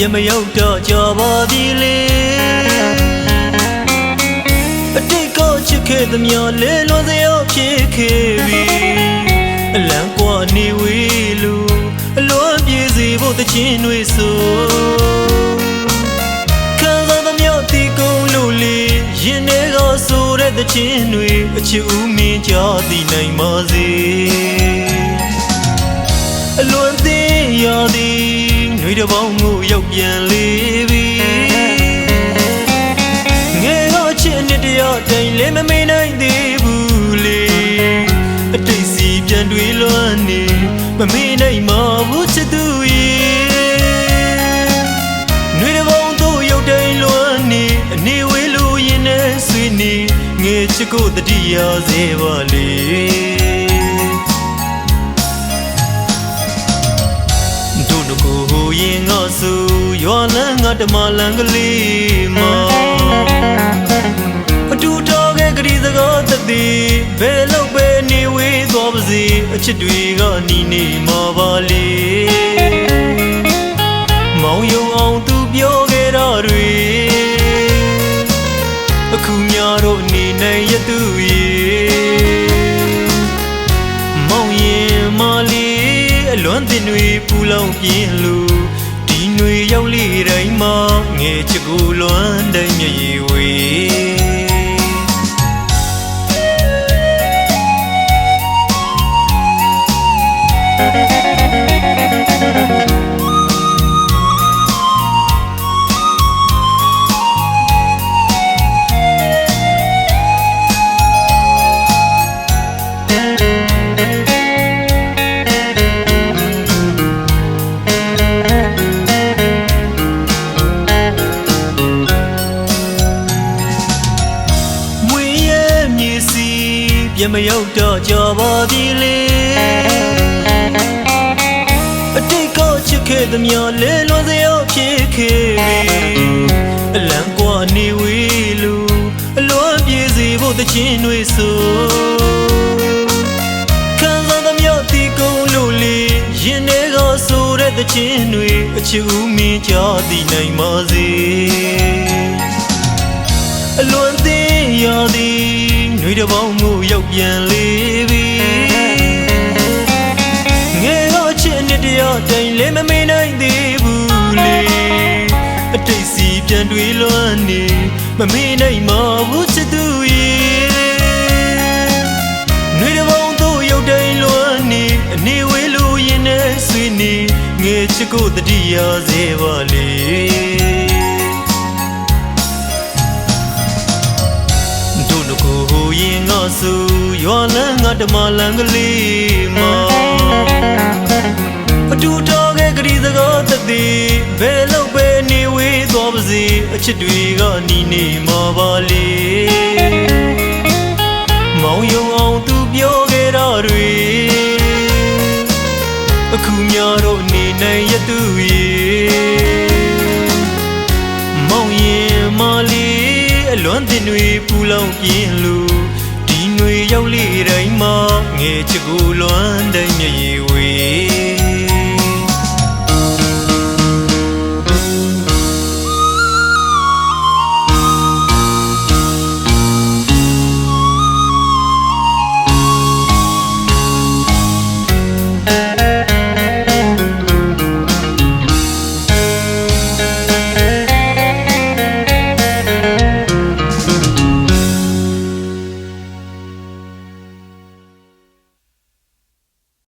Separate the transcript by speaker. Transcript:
Speaker 1: ပြန်မရောက်တော့ကြပါသည်လေအတိတ်ကချစ်ခဲ့သမျှလဲလွန်စရာဖြစ်ခဲ့ပြီအလံကွာနေဝေးလူအလွန်ပြေစီဖို့တခြင်းတွေဆိုခံစားသမျှတီကုန်လို့လေရင်ထဲကဆိုတဲ့တခြင်းတွေအချစ်ဦးမင်းကြသည်နိုင်ပါစေအလွန်သိရသည် နှွေတစ်ပေါင်းကိုရောက်ပြန်လေပြီငယ်တော့ချစ်နှစ်တရတိုင်လည်းမမေ့နိုင်သေးဘူးလေအတိတ်စီပြန်တွေးလွမ်းနေမမေ့နိုင်မှဘူးချစ်သူရဲ့နှွေတစ်ပေါင်းတို့ရောက်တိုင်လွမ်းနေအနေဝေးလို့ရင်နဲ့ဆွေးနေငယ်ချစ်ကိုတတိယစေပါလေ နကိုဟိုရင်ငါဆူရွာလန်းငါတမလန်ကလေးမအတူတော်ခဲ့ကလေးစကားတသည်ဘယ်လောက်ပဲနေဝေးသွားပါစေအချစ်တွေကနီနေမှာပါလေ လေးအလွမ်းတင်တွေပူလောင်ပြင်းလို့ဒီຫນွေရောက်လေတိုင်းမှာငယ်ချစ်ကိုလွမ်းတိုင်းမြည်ရည်ဝေးမွေ မရောက်တော့ကြပါသည်လေအတိတ်ကချစ်ခဲ့သမျှလဲလွန်စရာဖြစ်ခဲ့ပြီအလံကွာနေဝေးလူအလွန်ပြေစီဖို့တခြင်းတွေဆိုခံစားသမျှတီကုန်လို့လေရင်ထဲကဆိုတဲ့တခြင်းတွေအချစ်ဦးမင်းကြသည်နိုင်ပါစေအလွန်သိရသည် နှွေတစ်ပေါင်းကိုရောက်ပြန်လေပြီငယ်တော့ချစ်နှစ်တရတိုင်လည်းမမေ့နိုင်သေးဘူးလေအတိတ်စီပြန်တွေးလွမ်းနေမမေ့နိုင်မှဘူးချစ်သူရဲ့နှွေတစ်ပေါင်းတို့ရောက်တိုင်လွမ်းနေအနေဝေးလို့ရင်နဲ့ဆွေးနေငယ်ချစ်ကိုတတိယစေပါလေ လန်းငါတမလန်ကလေးမအတူတော်ခဲ့ကလေးစကားတသည်ဘယ်လောက်ပဲနေဝေးသွားပါစေအချစ်တွေကနီနေမှာပါလေမောင်ယုံအောင်သူပြောခဲ့တာတွေအခုများတော့နေနိုင်ရသူရဲ့မောင်ရင်မလေးအလွမ်းတင်တွေပူလောင်ပြင်းလို့ နွေရောက်လေတိုင်းမှာငယ်ချကူလွမ်းတိုင်းမြေဝေး